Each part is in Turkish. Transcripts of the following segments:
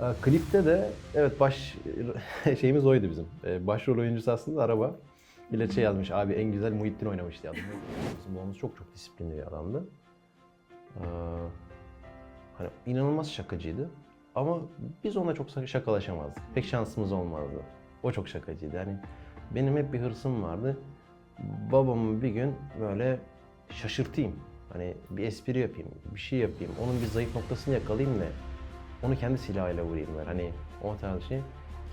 Ee, Klipte de evet baş şeyimiz oydu bizim. Ee, Başrol oyuncusu aslında araba. Millet şey yazmış abi en güzel Muhittin oynamış diye. Bizim babamız çok çok disiplinli bir adamdı. Ee, hani inanılmaz şakacıydı. Ama biz onunla çok şakalaşamazdık. Pek şansımız olmazdı. O çok şakacıydı. Yani benim hep bir hırsım vardı. Babamı bir gün böyle şaşırtayım. Hani bir espri yapayım, bir şey yapayım. Onun bir zayıf noktasını yakalayayım da onu kendi silahıyla vurayım ben. Hani o tarz şey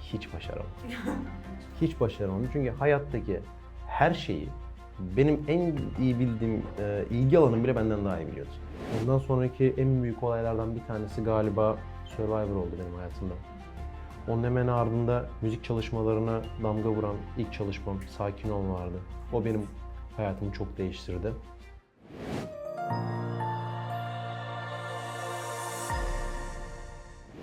hiç başaramadım. hiç başaramadım. Çünkü hayattaki her şeyi benim en iyi bildiğim e, ilgi alanım bile benden daha iyi biliyordu. Ondan sonraki en büyük olaylardan bir tanesi galiba Survivor oldu benim hayatımda. Onun hemen ardında müzik çalışmalarına damga vuran ilk çalışmam Sakin Ol vardı. O benim hayatımı çok değiştirdi.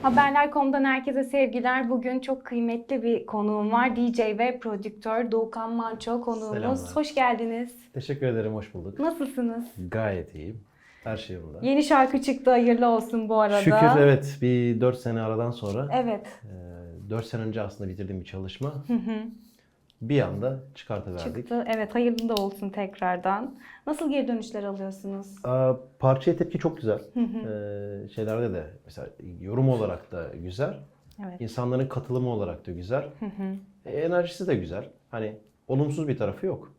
Haberler.com'dan herkese sevgiler. Bugün çok kıymetli bir konuğum var. DJ ve prodüktör Doğukan Manço konuğumuz. Selamlar. Hoş geldiniz. Teşekkür ederim, hoş bulduk. Nasılsınız? Gayet iyiyim. Her şey yolunda. Yeni şarkı çıktı. Hayırlı olsun bu arada. Şükür evet bir 4 sene aradan sonra Evet. 4 sene önce aslında bitirdiğim bir çalışma Hı hı. Bir anda çıkartıverdik. Çıktı. Evet hayırlı da olsun tekrardan. Nasıl geri dönüşler alıyorsunuz? Aa, parçaya tepki çok güzel. Ee, şeylerde de mesela yorum olarak da güzel. Evet. İnsanların katılımı olarak da güzel. E, enerjisi de güzel. Hani olumsuz bir tarafı yok.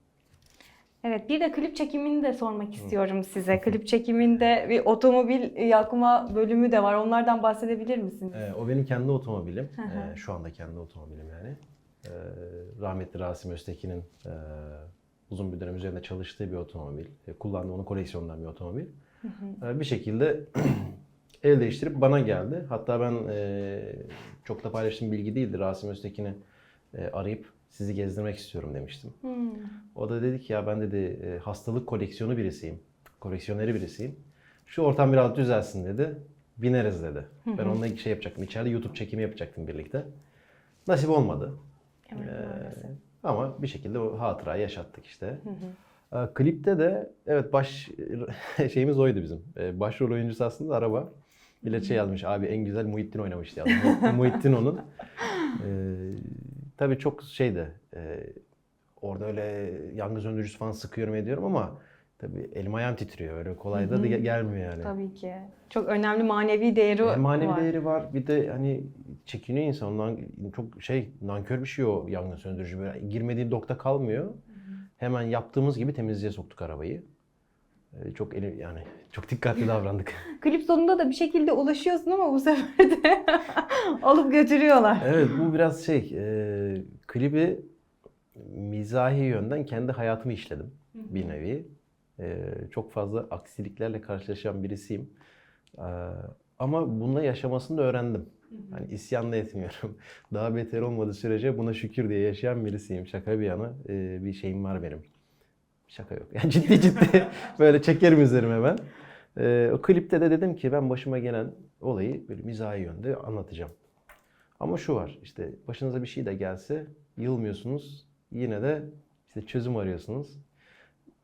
Evet bir de klip çekimini de sormak istiyorum size. Klip çekiminde bir otomobil yakma bölümü de var. Onlardan bahsedebilir misiniz? Ee, o benim kendi otomobilim. Ee, şu anda kendi otomobilim yani. Ee, rahmetli Rasim Öztekin'in e, uzun bir dönem üzerinde çalıştığı bir otomobil. E, kullandığı onun koleksiyonundan bir otomobil. Ee, bir şekilde el değiştirip bana geldi. Hatta ben e, çok da paylaştığım bilgi değildi. Rasim Öztekin'i e, arayıp sizi gezdirmek istiyorum demiştim. Hmm. O da dedi ki ya ben dedi e, hastalık koleksiyonu birisiyim. Koleksiyoneri birisiyim. Şu ortam biraz düzelsin dedi. Bineriz dedi. Ben onunla şey yapacaktım. İçeride YouTube çekimi yapacaktım birlikte. Nasip olmadı. Evet, Ee, ama bir şekilde o hatırayı yaşattık işte. Ee, klipte de evet baş şeyimiz oydu bizim. Ee, başrol oyuncusu aslında araba. Millet şey yazmış abi en güzel Muhittin oynamış diye. Muhittin onun. Ee, tabii çok şeydi. E, orada öyle yangın söndürücüsü falan sıkıyorum ediyorum ama tabii elim ayağım titriyor. Öyle kolay da, da gel- gelmiyor yani. Tabii ki. Çok önemli manevi değeri Hem manevi var. değeri var bir de hani çekiniyor insan ondan çok şey nankör bir şey o yangın söndürücü böyle girmediği nokta kalmıyor. Hemen yaptığımız gibi temizliğe soktuk arabayı. Ee, Çok eli yani çok dikkatli davrandık. Klip sonunda da bir şekilde ulaşıyorsun ama bu sefer de alıp götürüyorlar. evet bu biraz şey e, klibi mizahi yönden kendi hayatımı işledim bir nevi. E, çok fazla aksiliklerle karşılaşan birisiyim. E, ama bununla yaşamasını da öğrendim. Hani isyan da etmiyorum. Daha beter olmadığı sürece buna şükür diye yaşayan birisiyim. Şaka bir yana bir şeyim var benim. Şaka yok. Yani ciddi ciddi böyle çekerim üzerime ben. E, o klipte de dedim ki ben başıma gelen olayı böyle mizahi yönde anlatacağım. Ama şu var işte başınıza bir şey de gelse yılmıyorsunuz. Yine de işte çözüm arıyorsunuz.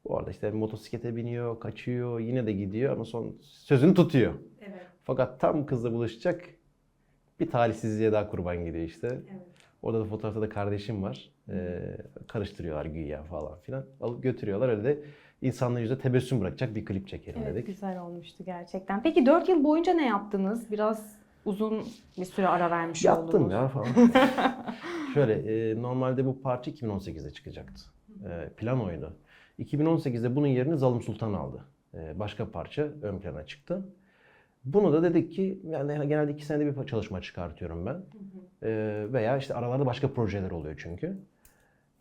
Bu arada işte motosiklete biniyor, kaçıyor, yine de gidiyor ama son sözünü tutuyor. Evet. Fakat tam kızla buluşacak bir talihsizliğe daha kurban gidiyor işte. evet. Orada da fotoğrafta da kardeşim var. Ee, karıştırıyorlar güya falan filan. Alıp götürüyorlar öyle de insanların yüzüne tebessüm bırakacak bir klip çekelim Evet, dedik. güzel olmuştu gerçekten. Peki 4 yıl boyunca ne yaptınız? Biraz uzun bir süre ara vermiş Yattım oldunuz. ya falan. Şöyle e, normalde bu parça 2018'de çıkacaktı. E, plan oydu. 2018'de bunun yerini Zalim Sultan aldı. E, başka parça ön plana çıktı. Bunu da dedik ki yani genelde iki senede bir çalışma çıkartıyorum ben. E, veya işte aralarda başka projeler oluyor çünkü.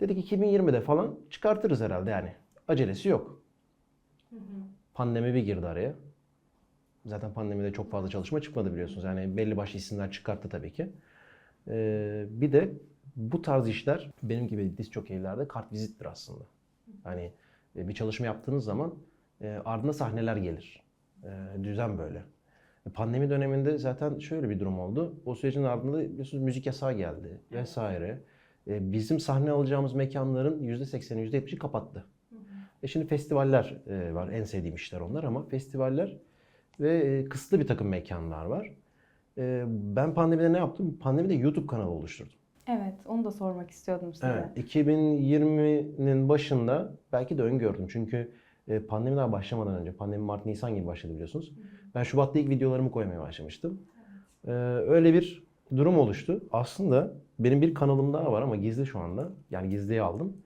Dedik 2020'de falan çıkartırız herhalde yani. Acelesi yok. Pandemi bir girdi araya. Zaten pandemide çok fazla çalışma çıkmadı biliyorsunuz. Yani belli başlı isimler çıkarttı tabii ki. Ee, bir de bu tarz işler benim gibi diz çok evlerde kart vizittir aslında. Hani e, bir çalışma yaptığınız zaman e, ardına sahneler gelir. E, düzen böyle. Pandemi döneminde zaten şöyle bir durum oldu. O sürecin ardında biliyorsunuz müzik yasağı geldi vesaire. E, bizim sahne alacağımız mekanların %80'i %70'i kapattı. E şimdi festivaller e, var. En sevdiğim işler onlar ama festivaller ve e, kısıtlı bir takım mekanlar var. e, ben pandemide ne yaptım? Pandemide YouTube kanalı oluşturdum. Evet, onu da sormak istiyordum size. Evet, 2020'nin başında belki de öngördüm. Çünkü e, pandemi daha başlamadan önce, pandemi Mart, Nisan gibi başladı biliyorsunuz. Ben Şubat'ta ilk videolarımı koymaya başlamıştım. E, öyle bir durum oluştu. Aslında benim bir kanalım daha var ama gizli şu anda. Yani gizliye aldım.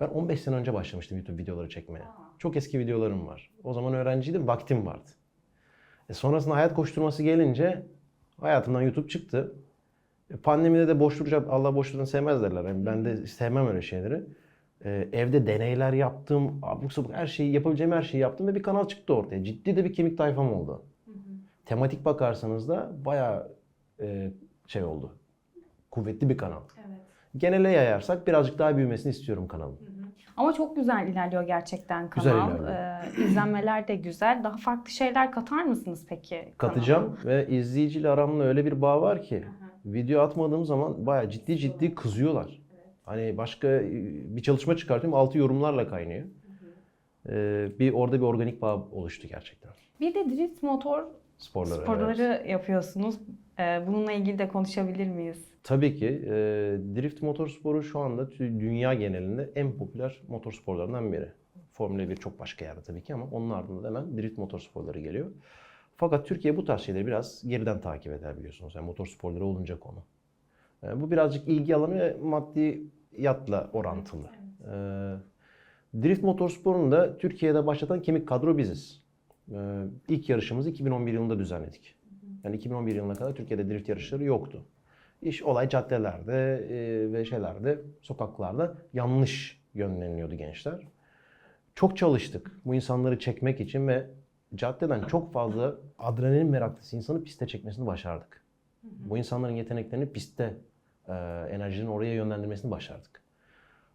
Ben 15 sene önce başlamıştım YouTube videoları çekmeye. Çok eski videolarım var. O zaman öğrenciydim, vaktim vardı. E sonrasında hayat koşturması gelince hayatımdan YouTube çıktı. E, Pandemide de boş duracak, Allah boş durun sevmez derler. Yani ben de sevmem öyle şeyleri. E, evde deneyler yaptım, abuk sabuk her şeyi, yapabileceğim her şeyi yaptım ve bir kanal çıktı ortaya. Ciddi de bir kemik tayfam oldu. Tematik bakarsanız da bayağı e, şey oldu. Kuvvetli bir kanal. Evet. Genele yayarsak birazcık daha büyümesini istiyorum kanalın. Ama çok güzel ilerliyor gerçekten Güzel kanal. ilerliyor. Ee, izlenmeler de güzel. Daha farklı şeyler katar mısınız peki? kanala? Katacağım ve izleyiciyle aramla öyle bir bağ var ki video atmadığım zaman bayağı ciddi ciddi kızıyorlar. Hani başka e, bir çalışma çıkartıyorum altı yorumlarla kaynıyor. Ee, bir orada bir organik bağ oluştu gerçekten. Bir de drift motor Sporları. sporları evet. yapıyorsunuz. Ee, bununla ilgili de konuşabilir miyiz? Tabii ki e, drift motorsporu şu anda dünya genelinde en popüler motorsporlarından biri. Formula 1 çok başka yerde tabii ki ama onun ardında da hemen drift motorsporları geliyor. Fakat Türkiye bu tarz şeyleri biraz geriden takip eder biliyorsunuz. Yani motorsporları olunca konu. E, bu birazcık ilgi alanı ve maddiyatla orantılı. E, drift motorsporunu da Türkiye'de başlatan kemik kadro biziz. E, ilk yarışımızı 2011 yılında düzenledik. Yani 2011 yılına kadar Türkiye'de drift yarışları yoktu. İş olay caddelerde e, ve şeylerde, sokaklarda yanlış yönleniliyordu gençler. Çok çalıştık bu insanları çekmek için ve caddeden çok fazla adrenalin meraklısı insanı piste çekmesini başardık. Bu insanların yeteneklerini pistte, e, enerjinin oraya yönlendirmesini başardık.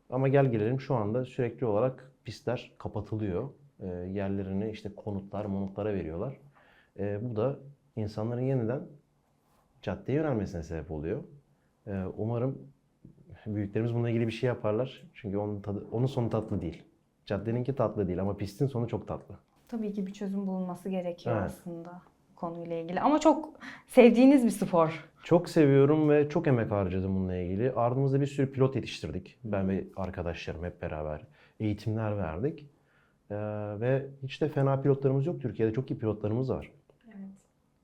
Ama gel gelelim şu anda sürekli olarak pistler kapatılıyor. E, yerlerini işte konutlar, monutlara veriyorlar. E, bu da insanların yeniden caddeye yönelmesine sebep oluyor. Ee, umarım büyüklerimiz bununla ilgili bir şey yaparlar. Çünkü onun tadı, onun sonu tatlı değil. Caddeninki tatlı değil ama pistin sonu çok tatlı. Tabii ki bir çözüm bulunması gerekiyor Evet. aslında konuyla ilgili. Ama çok sevdiğiniz bir spor. Çok seviyorum ve çok emek harcadım bununla ilgili. Ardımızda bir sürü pilot yetiştirdik. Ben ve arkadaşlarım hep beraber eğitimler verdik. Ee, ve hiç de fena pilotlarımız yok. Türkiye'de çok iyi pilotlarımız var. Evet.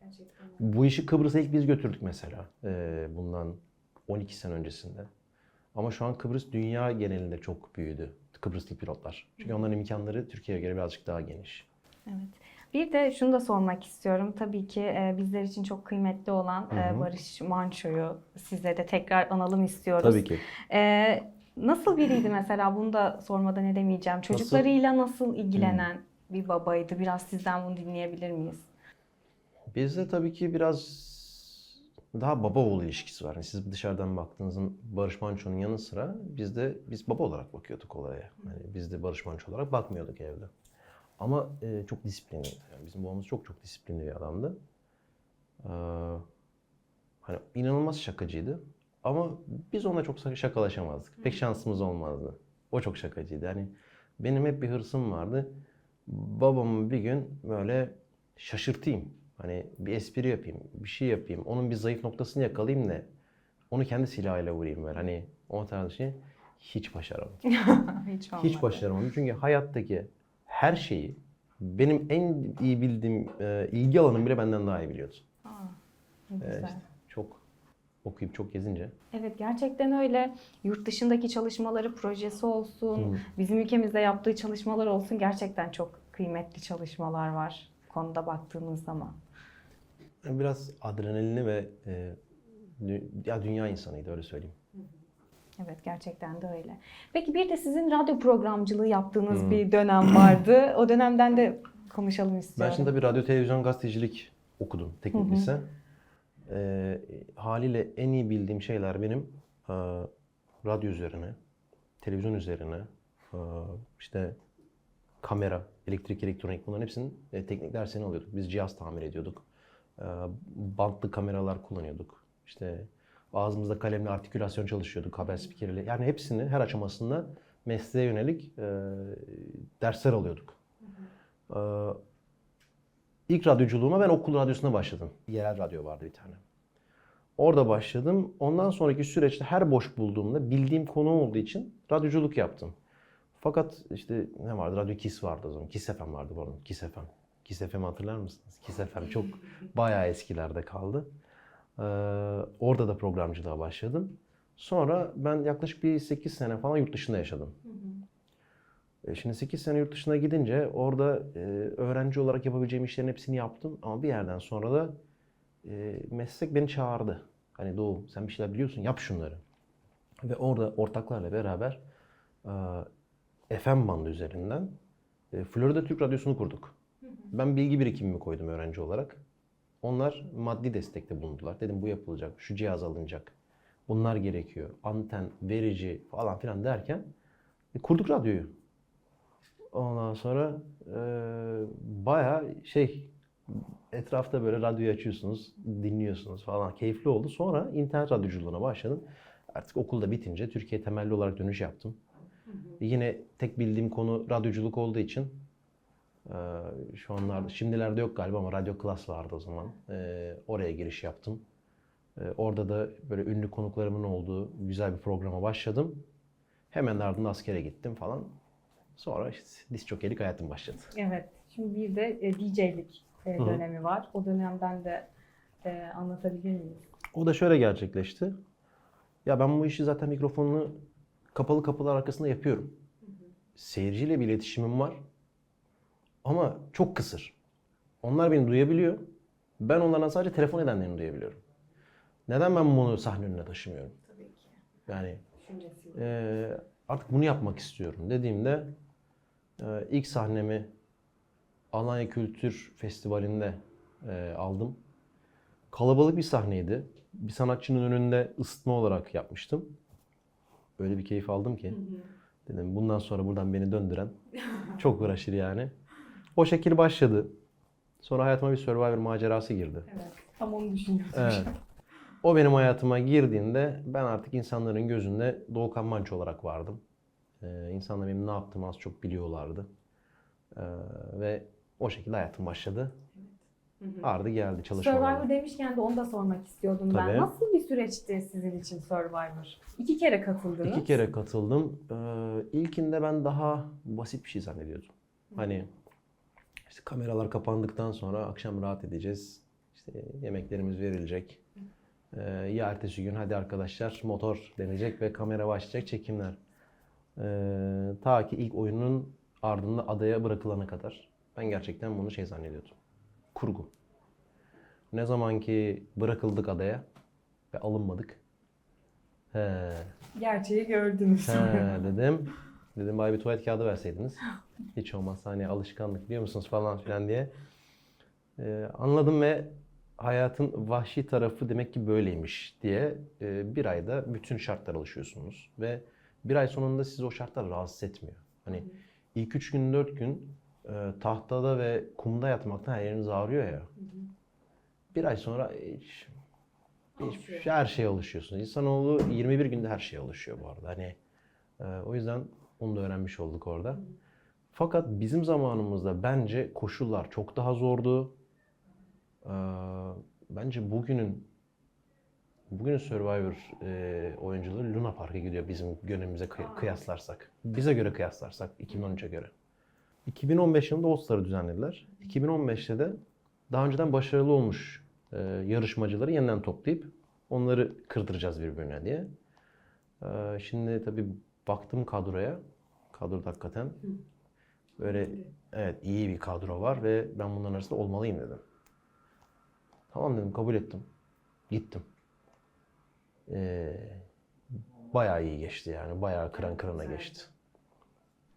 Gerçekten. Bu işi Kıbrıs'a ilk biz götürdük mesela. Ee, bundan 12 sene öncesinde. Ama şu an Kıbrıs dünya genelinde çok büyüdü. Kıbrıslı pilotlar. Çünkü onların imkanları Türkiye'ye göre birazcık daha geniş. Evet. Bir de şunu da sormak istiyorum. Tabii ki e, bizler için çok kıymetli olan e, Hı hı. Barış Manço'yu size de tekrar analım istiyoruz. Tabii ki. E, nasıl biriydi mesela? Bunu da sormadan edemeyeceğim. Çocuklarıyla nasıl ilgilenen bir babaydı? Biraz sizden bunu dinleyebilir miyiz? Bizde tabii ki biraz daha baba oğul ilişkisi var. Yani siz dışarıdan baktığınızda Barış Manço'nun yanı sıra biz de biz baba olarak bakıyorduk olaya. Yani biz de Barış Manço olarak bakmıyorduk evde. Ama e, çok disiplinli. Yani bizim babamız çok çok disiplinli bir adamdı. Ee, hani inanılmaz şakacıydı. Ama biz onunla çok şakalaşamazdık. Pek şansımız olmazdı. O çok şakacıydı. Yani benim hep bir hırsım vardı. Babamı bir gün böyle şaşırtayım. Hani bir espri yapayım, bir şey yapayım. Onun bir zayıf noktasını yakalayayım da onu kendi silahıyla vurayım böyle. Hani o tarz şey hiç başaramadım. Hiç olmadı. Hiç başaramadım. Çünkü hayattaki her şeyi benim en iyi bildiğim e, ilgi alanım bile benden daha iyi biliyordu. Aa, ne E, güzel. işte çok okuyup çok gezince. Evet gerçekten öyle. Yurt dışındaki çalışmaları, projesi olsun, Hı. bizim ülkemizde yaptığı çalışmalar olsun gerçekten çok kıymetli çalışmalar var konuda baktığımız zaman. Biraz adrenalini ve e, dü- ya dünya insanıydı öyle söyleyeyim. Evet gerçekten de öyle. Peki bir de sizin radyo programcılığı yaptığınız Hı. bir dönem vardı. O dönemden de konuşalım Ben istiyorum. şimdi bir radyo televizyon gazetecilik okudum teknik lise. Ee, haliyle en iyi bildiğim şeyler benim e, radyo üzerine, televizyon üzerine, e, işte kamera, elektrik, elektronik bunların hepsinin e, teknik dersini alıyorduk. Biz cihaz tamir ediyorduk. E, bantlı kameralar kullanıyorduk. İşte ağzımızda kalemle artikülasyon çalışıyorduk, haber spikeriyle. Yani hepsini her aşamasında mesleğe yönelik e, dersler alıyorduk. E, İlk radyoculuğuma ben okul radyosuna başladım. Yerel radyo vardı bir tane. Orada başladım. Ondan sonraki süreçte her boş bulduğumda bildiğim konu olduğu için radyoculuk yaptım. Fakat işte ne vardı? Radyo Kiss vardı o zaman. Kiss FM vardı arada. Kiss FM. Kiss FM hatırlar mısınız? Kiss FM çok bayağı eskilerde kaldı. Ee, orada da programcılığa başladım. Sonra ben yaklaşık bir 8 sene falan yurt dışında yaşadım. E, Şimdi 8 sene yurt dışına gidince orada e, öğrenci olarak yapabileceğim işlerin hepsini yaptım. Ama bir yerden sonra da e, meslek beni çağırdı. Hani Doğu sen bir şeyler biliyorsun yap şunları. Ve orada ortaklarla beraber e, FM bandı üzerinden e, Florida Türk Radyosu'nu kurduk. Ben bilgi birikimimi koydum öğrenci olarak. Onlar maddi destekte bulundular. Dedim bu yapılacak, şu cihaz alınacak. Bunlar gerekiyor. Anten, verici falan filan derken e, kurduk radyoyu. Ondan sonra e, bayağı şey etrafta böyle radyoyu açıyorsunuz, dinliyorsunuz falan. Keyifli oldu. Sonra internet radyoculuğuna başladım. Artık okulda bitince Türkiye temelli olarak dönüş yaptım. Yine tek bildiğim konu radyoculuk olduğu için e, şu anlarda, şimdilerde yok galiba ama radyo klas vardı o zaman. E, oraya giriş yaptım. E, orada da böyle ünlü konuklarımın olduğu güzel bir programa başladım. Hemen ardından askere gittim falan. Sonra işte diz jockeylik hayatım başladı. Evet. Şimdi bir de e, DJ'lik e, hı. dönemi var. O dönemden de e, anlatabilir miyiz? O da şöyle gerçekleşti. Ya ben bu işi zaten mikrofonunu kapalı kapılar arkasında yapıyorum. Seyirciyle bir iletişimim var. Ama çok kısır. Onlar beni duyabiliyor. Ben onlardan sadece telefon edenlerini duyabiliyorum. Neden ben bunu sahne önüne taşımıyorum? Tabii ki. Yani. Eee, artık bunu yapmak istiyorum dediğimde eee, ilk sahnemi Alanya Kültür Festivali'nde eee, aldım. Kalabalık bir sahneydi. Bir sanatçının önünde ısıtma olarak yapmıştım. Öyle bir keyif aldım ki. Dedim bundan sonra buradan beni döndüren çok uğraşır yani. O şekil başladı. Sonra hayatıma bir Survivor macerası girdi. Evet. Tam onu düşünüyordum. Evet. O benim hayatıma girdiğinde ben artık insanların gözünde Doğukan Manço olarak vardım. Ee, insanlar benim ne yaptığımı az çok biliyorlardı. Ee, ve o şekilde hayatım başladı. Ardı geldi çalışmalar. Survivor demişken de onu da sormak istiyordum Tabii. ben. Nasıl bir süreçti sizin için Survivor? İki kere katıldınız. İki kere katıldım. Ee, ilkinde ben daha basit bir şey zannediyordum. Hani işte kameralar kapandıktan sonra akşam rahat edeceğiz. İşte yemeklerimiz verilecek. Ee, ya ertesi gün hadi arkadaşlar motor denecek ve kamera başlayacak çekimler. Ee, ta ki ilk oyunun ardında adaya bırakılana kadar. Ben gerçekten bunu şey zannediyordum. Kurgu. Ne zaman ki bırakıldık adaya ve alınmadık. He, Gerçeği gördünüz. He dedim. Dedim bari bir tuvalet kağıdı verseydiniz. Hiç olmazsa hani alışkanlık biliyor musunuz falan filan diye. Ee, anladım ve hayatın vahşi tarafı demek ki böyleymiş diye e, bir ayda bütün şartlara alışıyorsunuz. Ve bir ay sonunda sizi o şartlar rahatsız etmiyor. Hani ilk üç gün dört gün e, tahtada ve kumda yatmaktan her yeriniz ağrıyor ya. Bir ay sonra hiç, hiç her şeye alışıyorsunuz. İnsanoğlu 21 günde her şeye alışıyor bu arada. Hani e, o yüzden onu da öğrenmiş olduk orada. Fakat bizim zamanımızda bence koşullar çok daha zordu. Ee, bence bugünün bugünün Survivor e, oyuncuları Luna Park'a gidiyor bizim dönemimize kıy- kıyaslarsak. Bize göre kıyaslarsak 2013'e göre. 2015 yılında All düzenlediler. 2015'te de daha önceden başarılı olmuş e, yarışmacıları yeniden toplayıp onları kırdıracağız birbirine diye. Ee, şimdi tabii baktım kadroya. Kadroda hakikaten böyle evet iyi bir kadro var ve ben bunların arasında olmalıyım dedim. Tamam dedim kabul ettim. Gittim. Ee, bayağı iyi geçti yani. Bayağı kıran kırana güzel. geçti.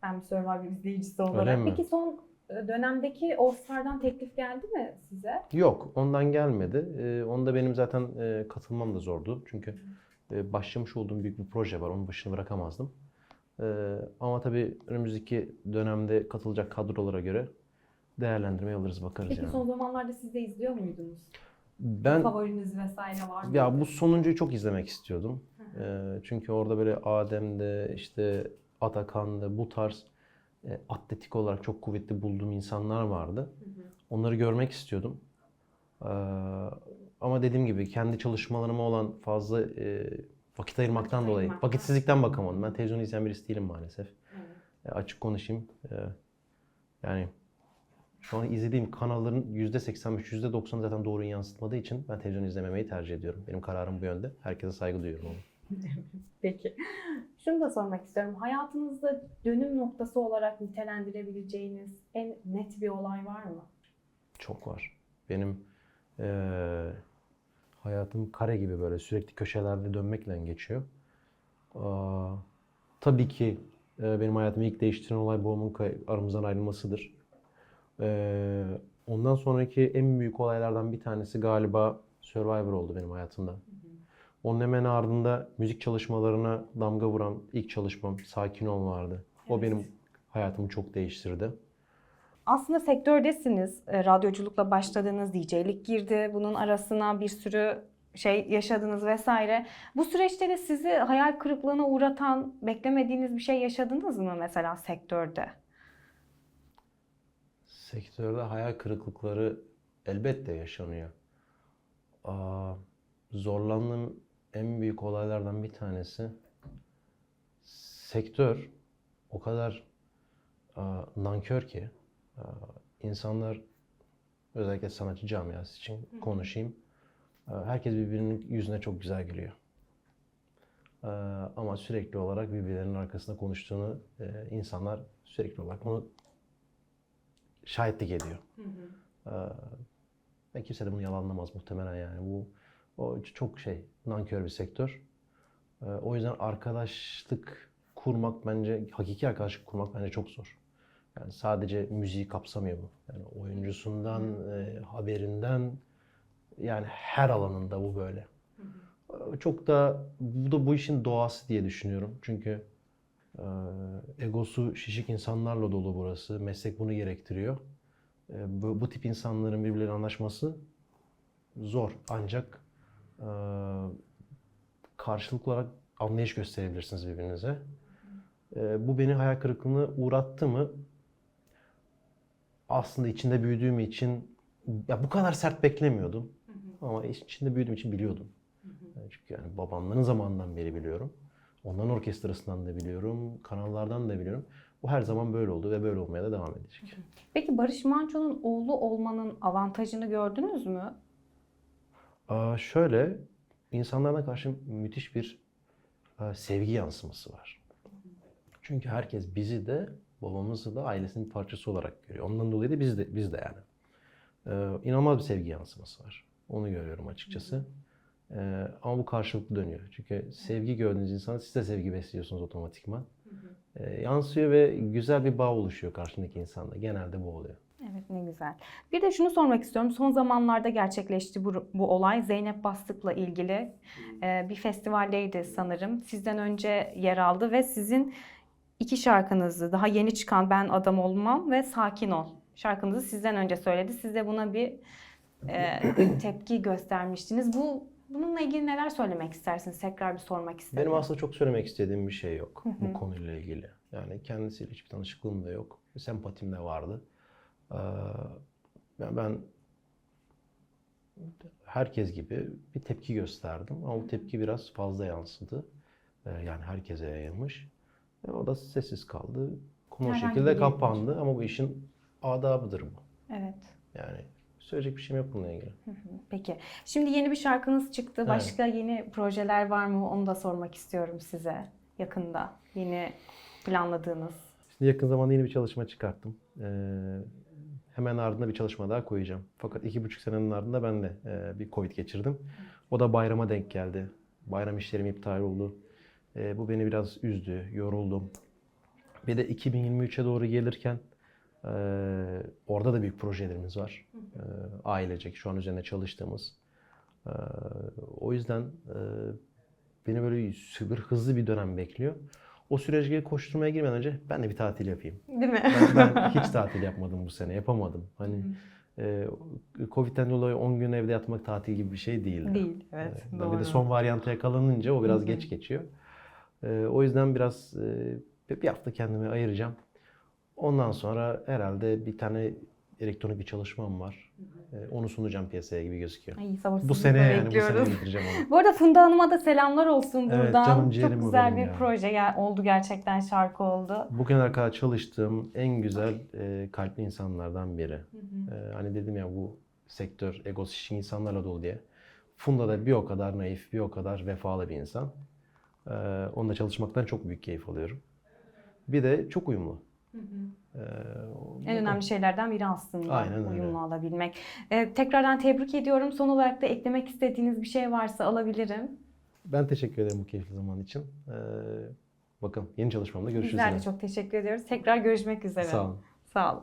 Ben bir Survivor izleyicisi olarak. Peki son e, dönemdeki All Star'dan teklif geldi mi size? Yok ondan gelmedi. Ee, onda benim zaten e, katılmam da zordu. Çünkü e, başlamış olduğum büyük bir proje var. Onun başını bırakamazdım. Ee, ama tabii önümüzdeki dönemde katılacak kadrolara göre değerlendirmeye alırız bakarız Peki yani. son zamanlarda siz de izliyor muydunuz? Ben Favoriniz vesaire var mı? ya bu sonuncuyu çok izlemek istiyordum. Ee, çünkü orada böyle Adem'de işte Atakan'da bu tarz e, atletik olarak çok kuvvetli bulduğum insanlar vardı. Onları görmek istiyordum. Ee, ama dediğim gibi kendi çalışmalarıma olan fazla e, vakit ayırmaktan Vakit dolayı, vakitsizlikten bakamadım. Ben televizyon izleyen birisi değilim maalesef. E, açık konuşayım. E, yani şu an izlediğim kanalların %85, %90'ı zaten doğruyu yansıtmadığı için ben televizyon izlememeyi tercih ediyorum. Benim kararım bu yönde. Herkese saygı duyuyorum ama. Peki. Şunu da sormak istiyorum. Hayatınızda dönüm noktası olarak nitelendirebileceğiniz en net bir olay var mı? Çok var. Benim eee, hayatım kare gibi böyle sürekli köşelerde dönmekle geçiyor. Tabii ki eee, benim hayatımı ilk değiştiren olay babamın aramızdan ayrılmasıdır. Eee, ondan sonraki en büyük olaylardan bir tanesi galiba Survivor oldu benim hayatımda. Onun hemen ardında müzik çalışmalarına damga vuran ilk çalışmam Sakin Ol vardı. O Evet. benim hayatımı çok değiştirdi. Aslında sektördesiniz. E, Radyoculukla başladınız, DJ'lik girdi. Bunun arasına bir sürü şey yaşadınız vesaire. Bu süreçte de sizi hayal kırıklığına uğratan, beklemediğiniz bir şey yaşadınız mı mesela sektörde? Sektörde hayal kırıklıkları elbette yaşanıyor. Aa, zorlandığım en büyük olaylardan bir tanesi sektör o kadar aa, nankör ki insanlar özellikle sanatçı camiası için konuşayım. Aa, herkes birbirinin yüzüne çok güzel gülüyor. Aa, ama sürekli olarak birbirlerinin arkasında konuştuğunu e, insanlar sürekli olarak onu şahitlik ediyor. Ee, ve kimse de bunu yalanlamaz muhtemelen yani. Bu o çok şey nankör bir sektör. Ee, o yüzden arkadaşlık kurmak bence hakiki arkadaşlık kurmak bence çok zor. Yani sadece müziği kapsamıyor bu. Yani oyuncusundan, e, haberinden yani her alanında bu böyle. Ee, Çok da bu da bu işin doğası diye düşünüyorum. Çünkü e, egosu şişik insanlarla dolu burası. Meslek bunu gerektiriyor. E, bu, bu tip insanların birbirleriyle anlaşması zor. Ancak e, karşılıklı olarak anlayış gösterebilirsiniz birbirinize. E, bu beni hayal kırıklığına uğrattı mı? Aslında içinde büyüdüğüm için ya bu kadar sert beklemiyordum. Ama içinde büyüdüğüm için biliyordum. Yani çünkü yani babamların zamanından beri biliyorum. Onların orkestrasından da biliyorum, kanallardan da biliyorum. Bu her zaman böyle oldu ve böyle olmaya da devam edecek. Peki Barış Manço'nun oğlu olmanın avantajını gördünüz mü? Aa, şöyle, insanlarına karşı müthiş bir sevgi yansıması var. Çünkü herkes bizi de, babamızı da ailesinin bir parçası olarak görüyor. Ondan dolayı da biz de, biz de yani. Ee, inanılmaz bir sevgi yansıması var. Onu görüyorum açıkçası. Ee, ama bu karşılıklı dönüyor. Çünkü sevgi gördüğünüz insana siz de sevgi besliyorsunuz otomatikman. Ee, yansıyor ve güzel bir bağ oluşuyor karşındaki insanda. Genelde bu oluyor. Evet ne güzel. Bir de şunu sormak istiyorum. Son zamanlarda gerçekleşti bu, bu olay. Zeynep Bastık'la ilgili Ee, bir festivaldeydi sanırım. Sizden önce yer aldı ve sizin iki şarkınızı daha yeni çıkan Ben Adam Olmam ve Sakin Ol şarkınızı sizden önce söyledi. Siz de buna bir e, tepki göstermiştiniz. Bu bununla ilgili neler söylemek istersiniz? Tekrar bir sormak istedim. Benim aslında çok söylemek istediğim bir şey yok bu konuyla ilgili. Yani kendisiyle hiçbir tanışıklığım da yok. Sempatim de vardı. Ee, ben, ben herkes gibi bir tepki gösterdim ama bu tepki biraz fazla yansıdı. Ee, yani herkese yayılmış. E, o da sessiz kaldı. Konu o Herhangi şekilde bir- kapandı ama bu işin adabıdır bu. Evet. Yani söyleyecek bir şeyim yok bununla ilgili. Peki. Şimdi yeni bir şarkınız çıktı. Evet. Başka yeni projeler var mı? Onu da sormak istiyorum size yakında. Yeni planladığınız. Şimdi yakın zamanda yeni bir çalışma çıkarttım. Ee, hemen ardında bir çalışma daha koyacağım. Fakat iki buçuk senenin ardında ben de e, bir Covid geçirdim. O da bayrama denk geldi. Bayram işlerim iptal oldu. Ee, bu beni biraz üzdü, yoruldum. Bir de 2023'e doğru gelirken e, orada da büyük projelerimiz var. E, ailecek şu an üzerine çalıştığımız. E, o yüzden e, beni böyle süper hızlı bir dönem bekliyor. O sürece koşturmaya girmeden önce ben de bir tatil yapayım. Değil mi? Ben, ben hiç tatil yapmadım bu sene, yapamadım. Hani e, Covid'den dolayı 10 gün evde yatmak tatil gibi bir şey değildi. Değil. Evet. E, ben doğru. bir de son varyanta yakalanınca o biraz Hı hı. geç geçiyor. E, o yüzden biraz e, bir hafta kendime ayıracağım. Ondan sonra herhalde bir tane elektronik bir çalışmam var. E, onu sunacağım piyasaya gibi gözüküyor. Ay, Bu sene yani bu bekliyoruz. sene bitireceğim onu. Bu arada Funda Hanım'a da selamlar olsun Evet, buradan. canım Çok güzel bir ya. proje gel- oldu gerçekten şarkı oldu. Bugüne kadar çalıştığım en güzel e, kalpli insanlardan biri. E, hani dedim ya bu sektör egos işin insanlarla dolu diye. Funda da bir o kadar naif, bir o kadar vefalı bir insan. E, onunla çalışmaktan çok büyük keyif alıyorum. Bir de çok uyumlu. E, o- En önemli şeylerden biri aslında Aynen öyle. uyumlu alabilmek. Ee, tekrardan tebrik ediyorum. Son olarak da eklemek istediğiniz bir şey varsa alabilirim. Ben teşekkür ederim bu keyifli zaman için. E, bakın yeni çalışmamda görüşürüz. Bizler de çok teşekkür ediyoruz. Tekrar görüşmek üzere. Sağ olun. Sağ olun.